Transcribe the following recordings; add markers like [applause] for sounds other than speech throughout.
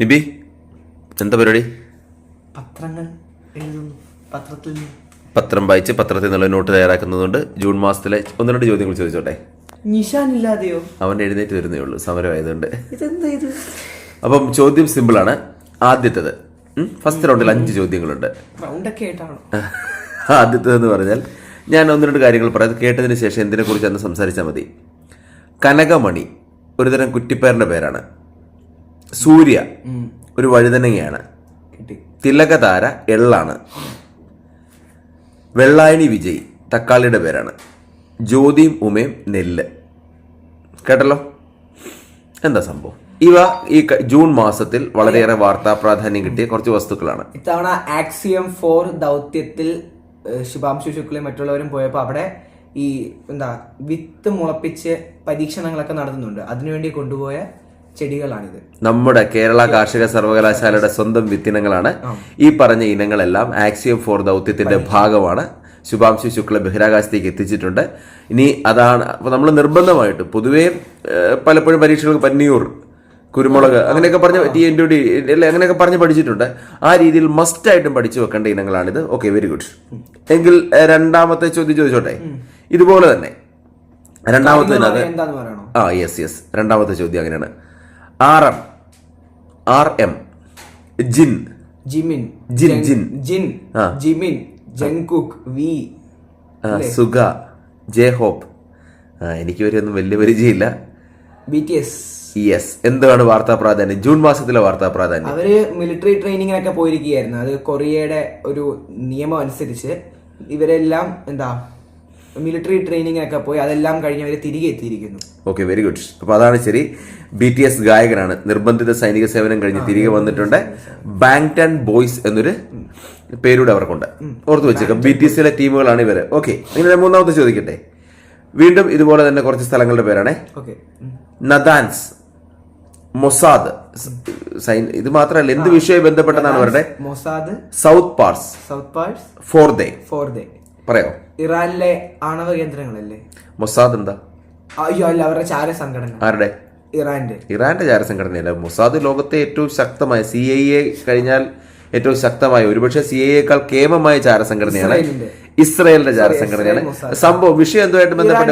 നിബി എന്താ പരിപാടി? പത്രങ്ങൾ എഴുതുന്നു പത്രത്തിൽ പത്രം വായിച്ച് പത്രത്തിൽ നിന്നുള്ള നോട്ട് തയ്യാറാക്കുന്നതുകൊണ്ട് ജൂൺ മാസത്തിലെ ഒന്ന് രണ്ട് ചോദ്യങ്ങൾ ചോദിച്ചോട്ടെ? നിഷാൻ ഇല്ലാതെയോ അവൻ എഴുന്നേറ്റ് വരുന്നേ ഉള്ളൂ സമരമായതുകൊണ്ട്. ഇതെന്താ ഇത്? അപ്പം ചോദ്യം സിമ്പിൾ ആണ്. ആദ്യത്തേത് ഫസ്റ്റ് റൗണ്ടിൽ അഞ്ച് ചോദ്യങ്ങളുണ്ട്. റൗണ്ടൊക്കെ ആയിട്ടാണോ? [laughs] ആദ്യത്തേതെന്ന് പറഞ്ഞാൽ ഞാൻ ഒന്ന് രണ്ട് കാര്യങ്ങൾ പറയാം. കേട്ടതിന് ശേഷം എന്തിനെ കുറിച്ച് അന്ന് സംസാരിച്ചാൽ മതി? കനകമണി ഒരുതരം കുറ്റിപ്പേറിന്റെ പേരാണ്. സൂര്യ ഒരു വഴുതനങ്ങയാണ്. കിട്ടി. തിലകതാര എള്ളാണ്. വെള്ളായണി വിജയ് തക്കാളിയുടെ പേരാണ്. ജ്യോതിയും ഉമയും നെല്ല്. കേട്ടല്ലോ? എന്താ സംഭവം? ഇവ ഈ ജൂൺ മാസത്തിൽ വളരെയേറെ വാർത്താ പ്രാധാന്യം കിട്ടിയ കുറച്ച് വസ്തുക്കളാണ്. ഇത്തവണ ആക്സിയം ഫോർ ദൗത്യത്തിൽ ശുഭാംശു ശുക്ലയും മറ്റുള്ളവരും പോയപ്പോൾ അവിടെ ഈ എന്താ വിത്ത് മുളപ്പിച്ച് പരീക്ഷണങ്ങളൊക്കെ നടത്തുന്നുണ്ട്. അതിനുവേണ്ടി കൊണ്ടുപോയ ചെടികളാണിത്. നമ്മുടെ കേരള കാർഷിക സർവകലാശാലയുടെ സ്വന്തം വിത്തിനങ്ങളാണ്. ഈ പറഞ്ഞ ഇനങ്ങളെല്ലാം ആക്സിയം ഫോർ ദൗത്യത്തിന്റെ ഭാഗമാണ്. ശുഭാംശു ശുക്ല ബഹിരാകാശത്തേക്ക് എത്തിച്ചിട്ടുണ്ട്. ഇനി അതാണ് നമ്മൾ നിർബന്ധമായിട്ട് പൊതുവേ പലപ്പോഴും പരീക്ഷകൾക്ക് പന്നിയൂർ കുരുമുളക് അങ്ങനെയൊക്കെ പറഞ്ഞ് ടി എൻ ഡി അല്ലെ അങ്ങനെയൊക്കെ പറഞ്ഞ് പഠിച്ചിട്ടുണ്ട്. ആ രീതിയിൽ മസ്റ്റ് ആയിട്ടും പഠിച്ചു വെക്കേണ്ട ഇനങ്ങളാണിത്. ഓക്കെ വെരി ഗുഡ് എങ്കിൽ രണ്ടാമത്തെ ചോദ്യം ചോദിച്ചോട്ടെ? ഇതുപോലെ തന്നെ. രണ്ടാമത്തെ ആ യെസ് യെസ് രണ്ടാമത്തെ ചോദ്യം അങ്ങനെയാണ്. R M. R M. Jin. Jimin. Jin, Jan- Jin. ആ. ജിമിൻ. Jungkook V. ആ, സുഗ ജെ ഹോപ്പ് ആ, എനിക്ക് വരെയൊന്നും വലിയ പരിചയമില്ല. B T S. യെസ്. എന്താണ് വാർത്താ പ്രാധാന്യം? ജൂൺ മാസത്തിലെ വാർത്താ പ്രാധാന്യം. അവർ മിലിറ്ററി ട്രെയിനിങ്ങിനൊക്കെ പോയിരിക്കുകയായിരുന്നു. അത് കൊറിയയുടെ ഒരു നിയമം അനുസരിച്ച് ഇവരെല്ലാം എന്താ മിലിറ്ററി ട്രെയിനിങ് ഒക്കെ പോയി അതെല്ലാം കഴിഞ്ഞ് അവർ തിരികെ എത്തിയിരിക്കുന്നു. ഓക്കെ വെരി ഗുഡ് അപ്പൊ അതാണ് ശരി. ബി ടി എസ് ഗായകനാണ്. നിർബന്ധിത സൈനിക സേവനം കഴിഞ്ഞ് തിരികെ വന്നിട്ടുണ്ട്. ബാങ്ടൺ ബോയ്സ് എന്നൊരു പേരൂടെ അവർക്കുണ്ട്. ഓർത്ത് വെച്ചേക്കാം. ബി ടി എസിലെ ടീമുകളാണ് ഇവർ. ഓക്കെ ഇങ്ങനെ മൂന്നാമത്തെ ചോദിക്കട്ടെ. വീണ്ടും ഇതുപോലെ തന്നെ കുറച്ച് സ്ഥലങ്ങളുടെ പേരാണേ. നദാൻസ് മൊസാദ് ഇത് മാത്രമല്ല എന്ത് വിഷയവുമായി ബന്ധപ്പെട്ടതാണ് അവരുടെ? Mossad South Pars South Pars four Fordow Fordow പറയോ? ഇറാനിലെ ആണവ കേന്ദ്രങ്ങളല്ലേ? മൊസാദ് എന്താ? അയ്യോ അല്ല അവരുടെ ചാര സംഘടന ആരുടെ? ഇറാന്റെ. ഇറാന്റെ ചാര ചാരസംഘടനയല്ല. മൊസാദ് ലോകത്തെ ഏറ്റവും ശക്തമായ സി ഐ എ കഴിഞ്ഞാൽ ഏറ്റവും ശക്തമായ ഒരുപക്ഷെ സി ഐ എക്കാൾ കേമമായ ചാര സംഘടനയാണ് ഇസ്രയേലിന്റെ ചാര സംഘടനയാണ് സംഭവം വിഷയം എന്തുമായിട്ട് ബന്ധപ്പെട്ട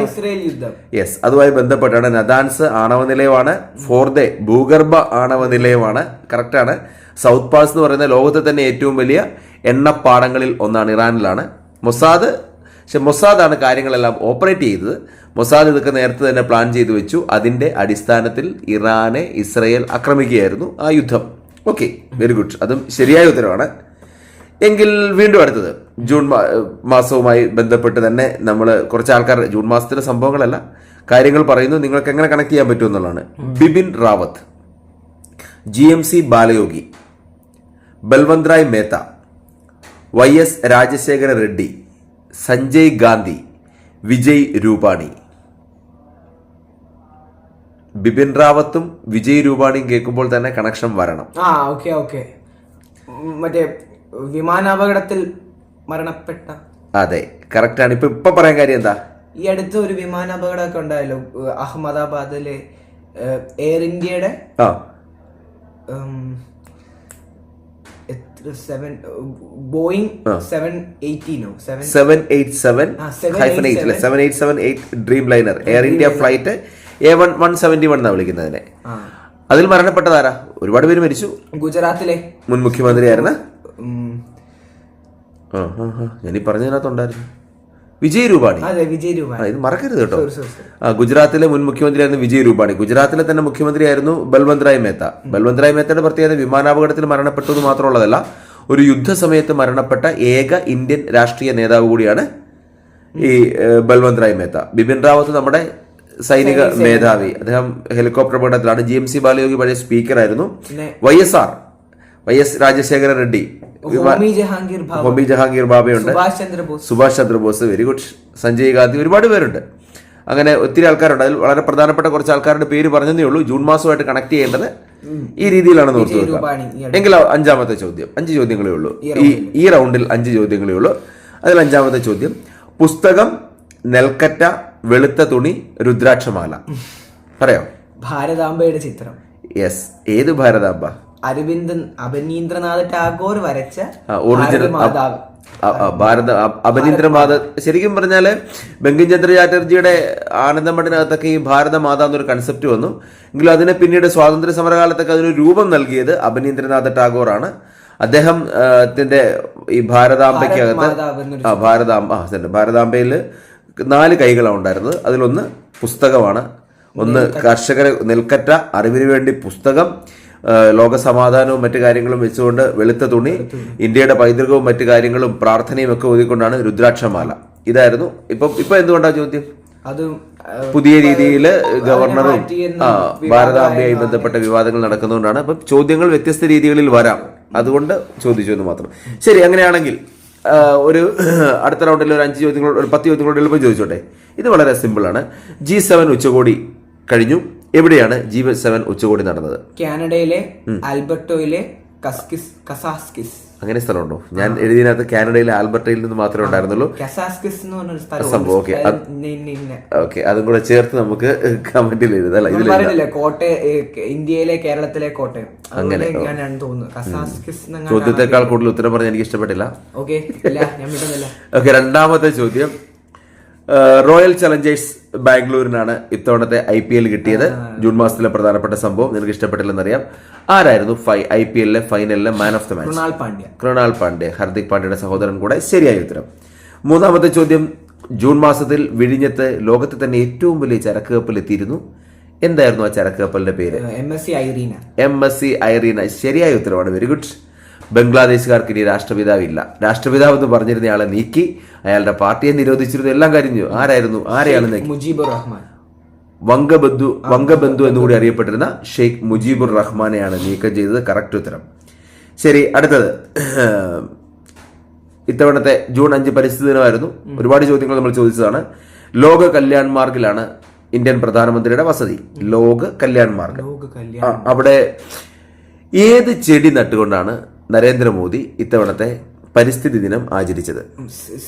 യെസ് അതുമായി ബന്ധപ്പെട്ടാണ് നദാൻസ് ആണവ നിലയമാണ് ഫോർദെ ഭൂഗർഭ ആണവ നിലയമാണ് കറക്റ്റാണ് സൗത്ത് പാസ് എന്ന് പറയുന്ന ലോകത്തെ തന്നെ ഏറ്റവും വലിയ എണ്ണപ്പാടങ്ങളിൽ ഒന്നാണ് ഇറാനിലാണ്. മൊസാദ് പക്ഷെ മൊസാദാണ് കാര്യങ്ങളെല്ലാം ഓപ്പറേറ്റ് ചെയ്തത്. മൊസാദ് ഇതൊക്കെ നേരത്തെ തന്നെ പ്ലാൻ ചെയ്തു വെച്ചു. അതിന്റെ അടിസ്ഥാനത്തിൽ ഇറാനെ ഇസ്രയേൽ ആക്രമിക്കുകയായിരുന്നു ആ യുദ്ധം. Okay very good. അതും ശരിയായ ഉത്തരവാണ്. എങ്കിൽ വീണ്ടും അടുത്തത്. ജൂൺ മാസവുമായി ബന്ധപ്പെട്ട് തന്നെ നമ്മൾ കുറച്ച് ആൾക്കാർ ജൂൺ മാസത്തിലെ സംഭവങ്ങളല്ല കാര്യങ്ങൾ പറയുന്നു. നിങ്ങൾക്ക് എങ്ങനെ കണക്ട് ചെയ്യാൻ പറ്റും എന്നുള്ളതാണ്. Bipin Rawat G M C Balayogi Balwant Rai Mehta Y S Rajasekhara Reddy Sanjay Gandhi Vijay Rupani. Bipin റാവത്തും Vijay രൂപാണിയും കേൾക്കുമ്പോൾ തന്നെ കണക്ഷൻ വരണം. ആ ഓക്കെ ഓക്കെ മറ്റേ വിമാനാപകടത്തിൽ മരണപ്പെട്ട അതെ കറക്റ്റ് ആണ്. ഇപ്പൊ ഇപ്പൊ പറയാൻ കാര്യം എന്താ? ഈ അടുത്ത് ഒരു വിമാനാപകടമൊക്കെ ഉണ്ടായല്ലോ അഹമ്മദാബാദിലെ എയർ ഇന്ത്യയുടെ ആ. Dreamliner Air India flight A one one seventy one എന്നാണ് വിളിക്കുന്നതിനെ. അതിൽ മരണപ്പെട്ടതാരാ? ഒരുപാട് പേര് മരിച്ചു. ഗുജറാത്തിലെ. മുൻ മുഖ്യമന്ത്രിയായിരുന്ന? ആയിരുന്നു ഞാനീ ഞാൻ ഈ പറഞ്ഞതിനകത്തുണ്ടായിരുന്നു. വിജയ് രൂപാണി. വിജയ് ഇത് മറക്കരുത് കേട്ടോ. ഗുജറാത്തിലെ മുൻ മുഖ്യമന്ത്രിയായിരുന്നു വിജയ് രൂപാണി. ഗുജറാത്തിലെ തന്നെ മുഖ്യമന്ത്രിയായിരുന്നു ബൽവന്ത് റായ് മേത്ത. ബൽവന്ത് റായ് മേത്തയുടെ പ്രത്യേകത വിമാനാപകടത്തിൽ മരണപ്പെട്ടു എന്ന് മാത്രമുള്ളതല്ല ഒരു യുദ്ധസമയത്ത് മരണപ്പെട്ട ഏക ഇന്ത്യൻ രാഷ്ട്രീയ നേതാവ് കൂടിയാണ് ഈ ബൽവന്ത്രായ് ബൽവന്ത് റായ് മേത്ത. ബിപിൻ റാവത്ത് നമ്മുടെ സൈനിക മേധാവി. അദ്ദേഹം ഹെലികോപ്റ്റർ അപകടത്തിലാണ്. ജി എം സി ബാലയോഗി പഴയ സ്പീക്കറായിരുന്നു. Y S R. Y S Rajasekhara Reddy. Homi Jehangir Bhabha. Homi Jehangir ബാബയുണ്ട്. Subhash Chandrabose. Very good Sanjay Gandhi ഒരുപാട് പേരുണ്ട്. അങ്ങനെ ഒത്തിരി ആൾക്കാരുണ്ട്. അതിൽ വളരെ പ്രധാനപ്പെട്ട കുറച്ച് ആൾക്കാരുടെ പേര് പറഞ്ഞതേ ഉള്ളൂ. ജൂൺ മാസമായിട്ട് കണക്ട് ചെയ്യേണ്ടത് ഈ രീതിയിലാണ് ഓർത്തു എങ്കിലോ വെക്കുക. എങ്കിൽ അഞ്ചാമത്തെ ചോദ്യം. അഞ്ച് ചോദ്യങ്ങളേ ഉള്ളൂ. ഈ ഈ റൗണ്ടിൽ. അഞ്ച് ചോദ്യങ്ങളേ ഉള്ളൂ. അതിൽ അഞ്ചാമത്തെ ചോദ്യം. പുസ്തകം നെൽക്കറ്റ വെളുത്ത തുണി രുദ്രാക്ഷമാല. പറയാം? ഭാരതാംബയുടെ ചിത്രം. യെസ് ഏത് ഭാരതാംബ? അരവിന്ദ് അഭിനീന്ദ്രനാഥ് ടാഗോർ വരച്ച ഒറിജിനൽ ഭാരത അപനീന്ദ്രമാത ശരിക്കും പറഞ്ഞാൽ ബങ്കിംചന്ദ്ര ചാറ്റർജിയുടെ ആനന്ദമഠിനകത്തൊക്കെ ഈ ഭാരത മാത എന്നൊരു കൺസെപ്റ്റ് വന്നു. എങ്കിലും അതിനെ പിന്നീട് സ്വാതന്ത്ര്യ സമരകാലത്തൊക്കെ അതിന് രൂപം നൽകിയത് അപനീന്ദ്രനാഥ ടാഗോർ ആണ് അദ്ദേഹം ത്തിന്റെ ഈ ഭാരതാംബയ്ക്കകത്ത് ആ ഭാരതാംബ ഭാരതാംബയിൽ നാല് കൈകളാണ് ഉണ്ടായിരുന്നത്. അതിലൊന്ന് പുസ്തകമാണ്. ഒന്ന് കർഷകരെ നെൽക്കറ്റ അറിവിന് വേണ്ടി പുസ്തകം ആ, ലോകസമാധാനവും മറ്റു കാര്യങ്ങളും വെച്ചുകൊണ്ട് വെളുത്ത തുണി ഇന്ത്യയുടെ പൈതൃകവും മറ്റു കാര്യങ്ങളും പ്രാർത്ഥനയും ഒക്കെ ഒതുക്കൊണ്ടാണ് രുദ്രാക്ഷമാല. ഇതായിരുന്നു. ഇപ്പൊ ഇപ്പൊ എന്തുകൊണ്ടാ ചോദ്യം? അത് പുതിയ രീതിയിൽ ഗവർണറും ഭാരതാംബയുമായി ബന്ധപ്പെട്ട വിവാദങ്ങൾ നടക്കുന്നതുകൊണ്ടാണ്. അപ്പം ചോദ്യങ്ങൾ വ്യത്യസ്ത രീതികളിൽ വരാം. അതുകൊണ്ട് ചോദിച്ചു എന്ന് മാത്രം. ശരി അങ്ങനെയാണെങ്കിൽ ഒരു അടുത്ത റൗണ്ടിൽ ഒരു അഞ്ച് ചോദ്യങ്ങൾ ഒരു പത്ത് ചോദ്യങ്ങളോട് എളുപ്പം ചോദിച്ചോട്ടെ. ഇത് വളരെ സിമ്പിളാണ്. ജി സെവൻ ഉച്ചകോടി കഴിഞ്ഞു. എവിടെയാണ് ജി സെവൻ ഉച്ചകോടി നടന്നത്? കാനഡയിലെ ആൽബർട്ടോയിലെ കസ്കിസ് കസാസ്കിസ്. അങ്ങനെ സ്ഥലമുണ്ടോ? ഞാൻ എഴുതിയതിനകത്ത് കാനഡയിലെ ആൽബർട്ടയിൽ നിന്ന് മാത്രമേ ഉണ്ടായിരുന്നുള്ളൂ. കസാസ്കിസ് എന്ന് പറഞ്ഞൊരു സ്ഥലം സംഭവം, okay. ഓക്കെ അതും കൂടെ ചേർത്ത് നമുക്ക് കമന്റിൽ എഴുതാം ഇതിൽ കോട്ടയം ഇന്ത്യയിലെ കേരളത്തിലെ കോട്ടയം അങ്ങനെ ചോദ്യത്തെക്കാൾ കൂടുതൽ ഉത്തരം പറഞ്ഞാൽ എനിക്ക് ഇഷ്ടപ്പെട്ടില്ല. ഓക്കെ [laughs] രണ്ടാമത്തെ ചോദ്യം. റോയൽ ചലഞ്ചേഴ്സ് ബാംഗ്ലൂരിനാണ് ഇത്തവണത്തെ ഐ പി എൽ കിട്ടിയത്. ജൂൺ മാസത്തിലെ പ്രധാനപ്പെട്ട സംഭവം. നിനക്ക് ഇഷ്ടപ്പെട്ടില്ലെന്നറിയാം. ആരായിരുന്നു ഫൈ ഐ പി എല്ലിലെ ഫൈനലിലെ man of the match Krunal Pandya. Krunal Pandya Hardik പാണ്ഡ്യയുടെ സഹോദരൻ കൂടെ ശരിയായ ഉത്തരം. മൂന്നാമത്തെ ചോദ്യം ജൂൺ മാസത്തിൽ വിഴിഞ്ഞത്ത് ലോകത്തെ തന്നെ ഏറ്റവും വലിയ ചരക്ക് കപ്പൽ എത്തിയിരുന്നു. എന്തായിരുന്നു ആ ചരക്ക് കപ്പലിന്റെ പേര്? M S C Irina M S C Irina ശരിയായ ഉത്തരവാണ് വെരി ഗുഡ് ബംഗ്ലാദേശുകാർക്ക് ഇനി രാഷ്ട്രപിതാവില്ല. രാഷ്ട്രപിതാവ് എന്ന് പറഞ്ഞിരുന്ന ആളെ നീക്കി അയാളുടെ പാർട്ടിയെ നിരോധിച്ചിരുന്നു എല്ലാം കഴിഞ്ഞു. ആരായിരുന്നു? ആരെയാണ് മുജീബുർ റഹ്മാൻ. വംഗബന്ധു വംഗബന്ധു എന്നുകൂടി അറിയപ്പെട്ടിരുന്ന ഷെയ്ഖ് മുജീബുർ റഹ്മാനെയാണ് നീക്കം ചെയ്തത്. കറക്റ്റ് ഉത്തരം. ശരി അടുത്തത്. ഇത്തവണത്തെ ജൂൺ അഞ്ച് പരിസ്ഥിതി ദിനമായിരുന്നു. ഒരുപാട് ചോദ്യങ്ങൾ നമ്മൾ ചോദിച്ചതാണ്. ലോക കല്യാൺ മാർഗിലാണ് ഇന്ത്യൻ പ്രധാനമന്ത്രിയുടെ വസതി. ലോക കല്യാൺ മാർഗ്. അവിടെ ഏത് ചെടി നട്ടുകൊണ്ടാണ് നരേന്ദ്രമോദി ഇത്തവണത്തെ പരിസ്ഥിതി ദിനം ആചരിച്ചത്.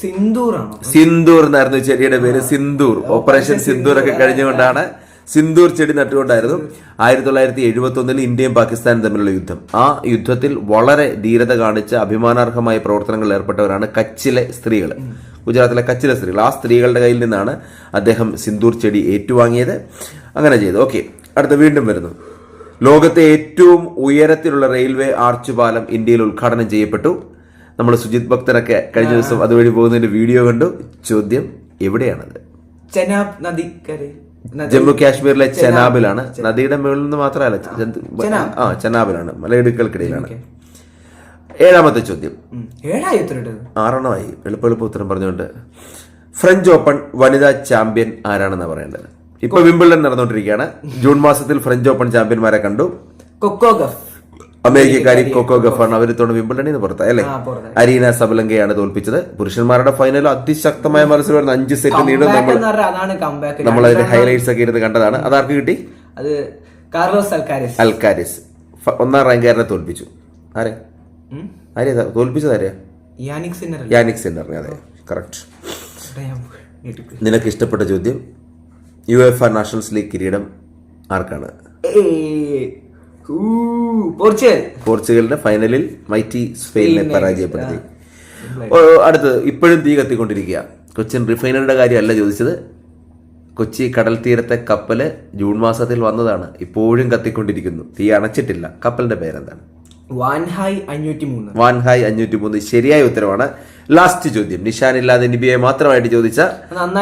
സിന്ദൂറാണോ? സിന്ദൂർ എന്നായിരുന്നു ചെടിയുടെ പേര് സിന്ദൂർ. ഓപ്പറേഷൻ സിന്ദൂർ ഒക്കെ കഴിഞ്ഞുകൊണ്ടാണ് സിന്ദൂർ ചെടി നട്ടുകൊണ്ടായിരുന്നു ആയിരത്തി തൊള്ളായിരത്തി എഴുപത്തി ഒന്നിൽ ഇന്ത്യയും പാകിസ്ഥാനും തമ്മിലുള്ള യുദ്ധം. ആ യുദ്ധത്തിൽ വളരെ ധീരത കാണിച്ച അഭിമാനാർഹമായ പ്രവർത്തനങ്ങളിൽ ഏർപ്പെട്ടവരാണ് കച്ചിലെ സ്ത്രീകൾ. ഗുജറാത്തിലെ കച്ചിലെ സ്ത്രീകൾ. ആ സ്ത്രീകളുടെ കയ്യിൽ നിന്നാണ് അദ്ദേഹം സിന്ദൂർ ചെടി ഏറ്റുവാങ്ങിയത്. അങ്ങനെ ചെയ്തു. ഓക്കെ. അടുത്ത വീണ്ടും വരുന്നു. ലോകത്തെ ഏറ്റവും ഉയരത്തിലുള്ള റെയിൽവേ ആർച്ച് പാലം ഇന്ത്യയിൽ ഉദ്ഘാടനം ചെയ്യപ്പെട്ടു. നമ്മൾ സുജിത് ഭക്തനൊക്കെ കഴിഞ്ഞ ദിവസം അതുവഴി പോകുന്നതിന്റെ വീഡിയോ കണ്ടു. ചോദ്യം എവിടെയാണത്? ചെനാബ് നദിക്കരയിൽ. നദി- ജമ്മു കാശ്മീരിലെ ചെനാബിലാണ്. നദിയുടെ മുകളിൽ നിന്ന് മാത്രമല്ല ആ ചെനാബിലാണ്. മലയിടുക്കൽക്കിടയിലാണ് ഏഴാമത്തെ ചോദ്യം. ആറെണ്ണമായി. എളുപ്പ എളുപ്പ ഉത്തരം പറഞ്ഞുകൊണ്ട്. ഫ്രഞ്ച് ഓപ്പൺ വനിതാ ചാമ്പ്യൻ ആരാണെന്ന് പറയേണ്ടത്? ഇപ്പൊ വിംബിൾഡൺ നടന്നുകൊണ്ടിരിക്കുകയാണ്. ജൂൺ മാസത്തിൽ ഫ്രഞ്ച് ഓപ്പൺ ചാമ്പ്യന്മാരെ കണ്ടു. കൊക്കോ ഗഫ് അമേരിക്കക്കാരി കൊക്കോ ഗഫാണ് അവർ തോന്നുന്നു വിംബിൾഡണിൽ നിന്ന് പുറത്തായി അല്ലേ? അരീന സബലങ്കയാണ് തോൽപ്പിച്ചത്. പുരുഷന്മാരുടെ ഫൈനൽ അതിശക്തമായ മത്സരമായിരുന്നു. അഞ്ച് സെറ്റ് നീണ്ടു നമ്മൾ നമ്മൾ അതിന്റെ ഹൈലൈറ്റ്സ് ഒക്കെ ഇരുന്ന് കണ്ടതാണ്. അതാർക്ക് കിട്ടി? അത് കാർലോസ് അൽക്കാരിസ്. അൽക്കാരിസ്. ഒന്നാം റാങ്കുകാരനെ തോൽപ്പിച്ചു. ആരെ? ആരെയാ തോൽപ്പിച്ചത് ആരെയാ യാനിക് സിന്നർ യാനിക് സെന്ററിനെ അതെ. കറക്റ്റ് നിനക്ക് ഇഷ്ടപ്പെട്ട ചോദ്യം? U F R nationals league കിരീടം ആർക്കാണ് പോർച്ചുഗൽ. പോർച്ചുഗലിന്റെ ഫൈനലിൽ മൈറ്റി സ്പെയിനെ പരാജയപ്പെടുത്തി. അടുത്തത് ഇപ്പോഴും തീ കത്തിക്കൊണ്ടിരിക്കുക. കൊച്ചിൻ റിഫൈനറിയുടെ കാര്യമല്ല ചോദിച്ചത്. കൊച്ചി കടൽ തീരത്തെ കപ്പൽ ജൂൺ മാസത്തിൽ വന്നതാണ്. ഇപ്പോഴും കത്തിക്കൊണ്ടിരിക്കുന്നു. തീ അണച്ചിട്ടില്ല. കപ്പലിന്റെ പേരെന്താണ്? വാൻഹായ് അഞ്ഞൂറ്റി മൂന്ന് വാൻഹായ് അഞ്ഞൂറ്റി മൂന്ന് ശരിയായ ഉത്തരവാണ്. ലാസ്റ്റ് ചോദ്യം. നിഷാനില്ലാതെ നിബിയെ മാത്രമായിട്ട് ചോദിച്ച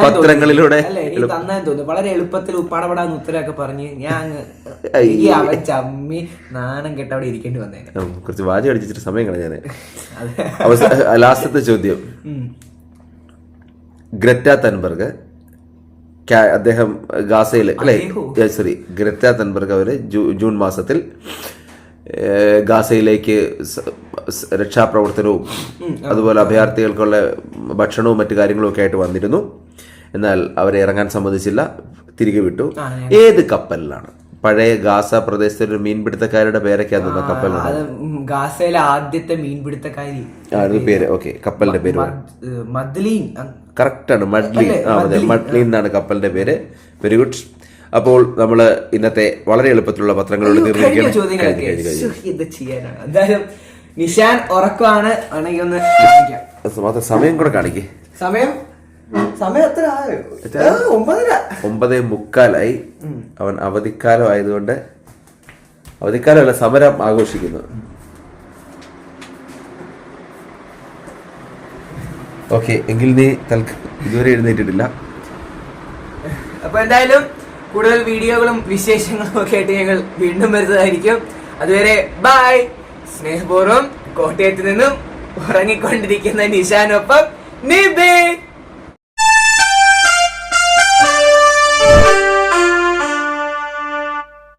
പത്രങ്ങളിലൂടെ നന്നായി തോന്നുന്നു വളരെ എളുപ്പത്തിൽ ഉപ്പാടപെടാന്ന് ഉത്തരമൊക്കെ പറഞ്ഞ് ഞാൻ. ചമ്മി നാണം കെട്ട അവിടെ ഇരിക്കേണ്ടി വന്നേ കുറച്ച് വാചി അടിച്ചിട്ട് സമയം കളഞ്ഞാണ് അവസാന ലാസ്റ്റത്തെ ചോദ്യം. ഗ്രറ്റ തൻബർഗ് അദ്ദേഹം ഗാസയിൽ അല്ലേ? സോറി. ഗ്രറ്റ തൻബർഗ് അവർ ജൂൺ മാസത്തിൽ ഗാസയിലേക്ക് രക്ഷാപ്രവർത്തനവും അതുപോലെ അഭയാർത്ഥികൾക്കുള്ള ഭക്ഷണവും മറ്റു കാര്യങ്ങളും ഒക്കെ ആയിട്ട് വന്നിരുന്നു. എന്നാൽ അവരെ ഇറങ്ങാൻ സമ്മതിച്ചില്ല. തിരികെ വിട്ടു. ഏത് കപ്പലിലാണ്? പഴയ ഗാസ പ്രദേശത്തെ ഒരു മീൻപിടുത്തക്കാരുടെ പേരൊക്കെ അന്ന് ഉം ഗാസയിലെ ആദ്യത്തെ മീൻപിടുത്തക്കാരി. പേര് ഓക്കെ കപ്പലിന്റെ പേര് മദ്ലീൻ. കറക്റ്റ് ആണ് മഡ്ലീൻ ആ അതെ മഡ്ലീൻ എന്നാണ് കപ്പലിന്റെ പേര്. വെരി ഗുഡ് അപ്പോൾ നമ്മൾ ഇന്നത്തെ വളരെ എളുപ്പത്തിലുള്ള പത്രങ്ങളോട് തീർന്നിരിക്കുകയാണ്. നിഷാൻ ഉറക്കമാണ്. ആണെങ്കിൽ ഒന്ന് സമയം കൂടെ കാണിക്കേ. സമയം? ഒമ്പതേ മുക്കാലായി. അവൻ അവധിക്കാലം ആയതുകൊണ്ട് അവധിക്കാലമല്ല സമരം ആഘോഷിക്കുന്നു. ഓക്കെ എങ്കിൽ നീ തൽക്ക ഇതുവരെ എഴുന്നേറ്റിട്ടില്ല. അപ്പൊ എന്തായാലും കൂടുതൽ വീഡിയോകളും വിശേഷങ്ങളും ഒക്കെ ആയിട്ട് ഞങ്ങൾ വീണ്ടും വരുന്നതായിരിക്കും. അതുവരെ ബായ് സ്നേഹപൂർവം കോട്ടയത്ത് നിന്നും ഉറങ്ങിക്കൊണ്ടിരിക്കുന്ന നിഷാനൊപ്പം നിബേ.